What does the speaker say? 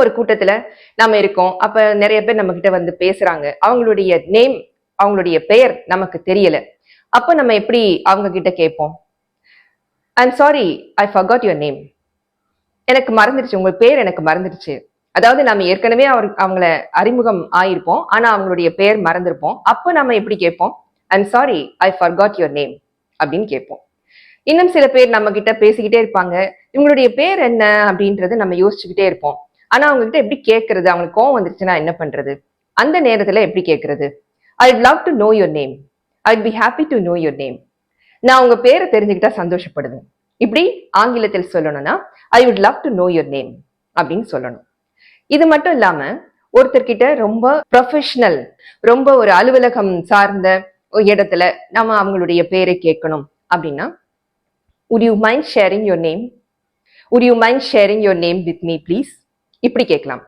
ஒரு கூட்டத்துல நம்ம இருக்கோம். அப்ப நிறைய பேர் நம்ம கிட்ட வந்து பேசுறாங்க. அவங்களுடைய நேம் அவங்களுடைய பெயர் நமக்கு தெரியல. அப்ப நம்ம எப்படி அவங்க கிட்ட கேட்போம்? I'm sorry I forgot your name எனக்கு மறந்துடுச்சு. உங்க பேர் எனக்கு மறந்துடுச்சு. அதாவது நம்ம ஏற்கனவே அவர் அவங்கள அறிமுகம் ஆயிருப்போம். ஆனா அவங்களுடைய பெயர் மறந்திருப்போம். அப்போ நம்ம எப்படி கேட்போம்? I'm sorry I forgot your name அப்படின்னு கேட்போம். இன்னும் சில பேர் நம்ம கிட்ட பேசிக்கிட்டே இருப்பாங்க. இவங்களுடைய பேர் என்ன அப்படின்றத நம்ம யோசிச்சுக்கிட்டே இருப்போம். ஆனா அவங்க கிட்ட எப்படி கேட்கறது அவங்களுக்கு கோவம் வந்துருச்சுன்னா என்ன பண்றது? அந்த நேரத்துல எப்படி கேட்கறது I love to know your name I be happy to know your name நான் உங்க பேரை தெரிஞ்சுக்கிட்டா சந்தோஷப்படுவேன். இப்படி ஆங்கிலத்தில் சொல்லணும்னா I would love to know your name அப்படின்னு சொல்லணும். இது மட்டும் இல்லாம ஒருத்தர்கிட்ட ரொம்ப ப்ரொஃபஷனல் ரொம்ப ஒரு அலுவலகம் சார்ந்த இடத்துல நம்ம அவங்களுடைய பேரை கேட்கணும் அப்படின்னா would you mind sharing your name would you mind sharing your name with me please இப்படி கேட்கலாம்.